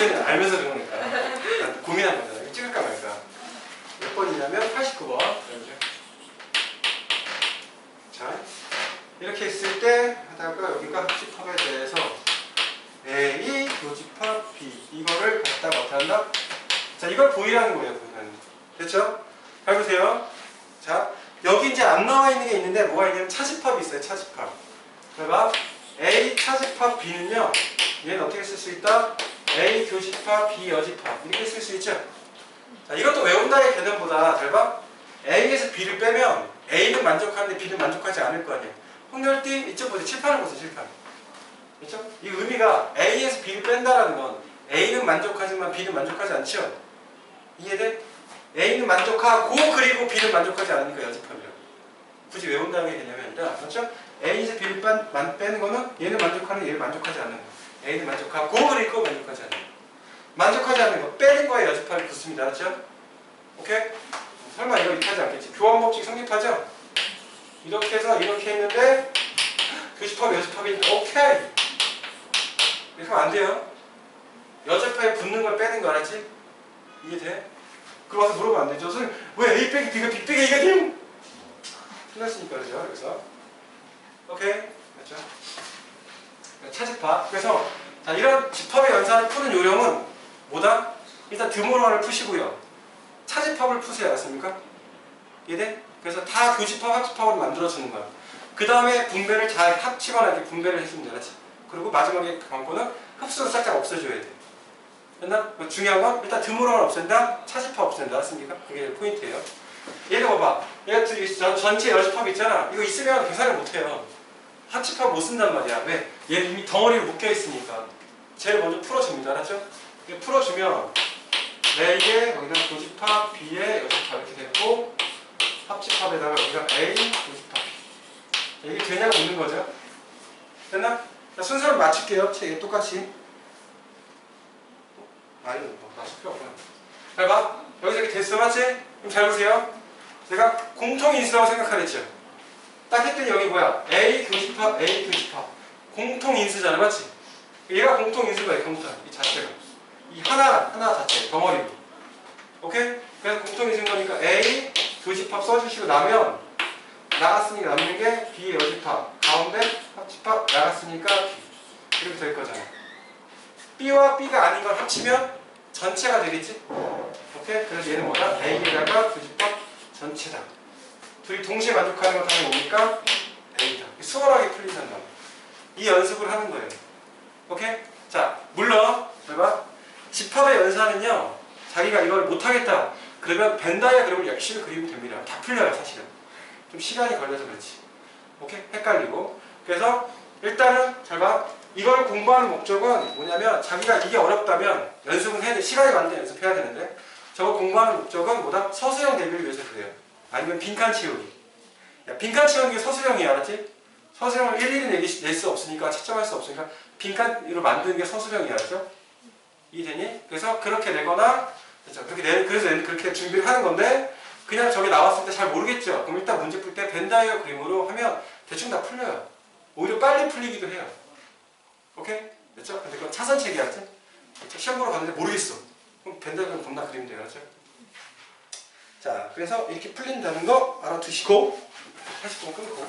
문제는 알면서. 난 고민한 거잖아. 이거 찍을까 말까. 몇 번이냐면 89번. 자, 이렇게 있을 때 하다가 여기가 합집합에 대해서 A 교집합 B 이거를 갖다가 어떻게 한다? 자, 이걸 보이라는 거예요. 보이라는 거. 됐죠? 잘 보세요. 자, 여기 이제 안 나와 있는 게 있는데 뭐가 있냐면 차집합이 있어요. 차집합. 봐봐. A 차집합 B는요. 얘는 어떻게 쓸 수 있다? A 교집합 B 여집합 이렇게 쓸 수 있죠? 자, 이것도 외운다의 개념보다 잘 봐. A에서 B를 빼면 A는 만족하는데 B는 만족하지 않을 거 아니에요. 홍렬띠 이쪽 보세요. 칠판을 보세요. 칠판. 그렇죠? 이 의미가 A에서 B를 뺀다라는 건 A는 만족하지만 B는 만족하지 않죠? 이해돼? A는 만족하고 그리고 B는 만족하지 않으니까 여집합이라고. 굳이 외운다는 게 개념이 아니라 그렇죠? A에서 B를 뺀, 만, 빼는 거는 얘는 만족하는 얘를 만족하지 않는 거. A는 만족하고 그리고 만족하지 않는 거. 만족하지 않는 거 빼는 거에 여집합이 붙습니다. 그렇죠? 오케이? 설마 이거 이렇게 하지 않겠지? 교환 법칙 성립하죠? 이렇게 해서 이렇게 했는데 교집합 여집합이니까 오케이 이렇게 하면 안 돼요 여집합에 붙는 걸 빼는 거 알았지? 이해 돼? 그럼 와서 물어보면 안 되죠 선생님 왜 A 빼기 B가 B 빼기 A가 돼요? 끝났으니까 그죠? 그래서 오케이 됐죠? 차집합 그래서 자 이런 집합의 연산을 푸는 요령은 뭐다? 일단 드모론을 푸시고요 차집합을 푸세요 알았습니까? 이해돼? 그래서 다 교집합, 합집합으로 만들어주는 거야. 그 다음에 분배를 잘 합치거나 이렇게 분배를 해주면 되겠지. 그리고 마지막에 광고는 흡수를 살짝 없애줘야 돼. 됐나? 그 중요한 건 일단 드물어를 없앤다, 차집합 없앤다. 알았습니까? 그게 포인트예요. 얘를 봐봐. 얘가 전체 열집합 있잖아. 이거 있으면 계산을 못해요. 합집합 못 쓴단 말이야. 왜? 얘는 이미 덩어리로 묶여 있으니까. 제일 먼저 풀어줍니다. 알았죠? 풀어주면 4개, 여기다 교집합, B에 여집합 이렇게 됐고 합집합에다가 여기가 A, 교집합 이게 되냐고 묻는 거죠 됐나? 자, 순서를 맞출게요 책에 똑같이 아니 뭐 맞출 필요 없구나 잘 봐. 여기서 이렇게 됐어 맞지? 그럼 잘 보세요 제가 공통인수라고 생각하랬죠 딱 했더니 여기 뭐야 A 교집합, A 교집합 공통 인수잖아 맞지? 얘가 공통 인수가 이 공통 이 자체가 이 하나 하나 자체 덩어리 오케이? 그래서 공통 인수인 거니까 A 교집합 써주시고 나면 나갔으니까 남는 게 B의 여집합 가운데 합집합 나갔으니까 B 이렇게 될 거잖아 B와 B가 아닌 걸 합치면 전체가 되겠지? 오케이? 그래서 얘는 뭐다? A에다가 교집합 전체다 둘이 동시에 만족하는 건 당연히 뭡니까? A다 수월하게 풀리산다 이 연습을 하는 거예요. 오케이? 자 물론 봐봐 집합의 연산은요 자기가 이걸 못하겠다. 그러면 벤 다이아 그림을 열심히 그리면 됩니다. 다 풀려요 사실은. 좀 시간이 걸려서 그렇지. 오케이? 헷갈리고. 그래서 일단은 잘 봐 이걸 공부하는 목적은 뭐냐면 자기가 이게 어렵다면 연습은 해야 돼. 시간이 많은데 연습해야 되는데 저거 공부하는 목적은 뭐다? 서술형 대비를 위해서 그래요. 아니면 빈칸 채우기. 야, 빈칸 채우는 게 서술형이야 알았지? 서술형을 일일이 내기, 낼 수 없으니까 채점할 수 없으니까 빈칸으로 만드는 게 서술형이야 알았죠? 이해되니? 그래서 그렇게 내거나 그렇죠. 그렇게 내, 그래서 그렇게 준비를 하는 건데 그냥 저게 나왔을 때 잘 모르겠죠. 그럼 일단 문제 풀 때 벤다이어 그림으로 하면 대충 다 풀려요. 오히려 빨리 풀리기도 해요. 오케이? 됐죠? 근데 그건 차선책이었지? 그렇죠? 시험 보러 갔는데 모르겠어. 그럼 벤다이어 그림 겁나 돼요. 그렇죠? 자, 그래서 이렇게 풀린다는 거 알아두시고 80분 끊고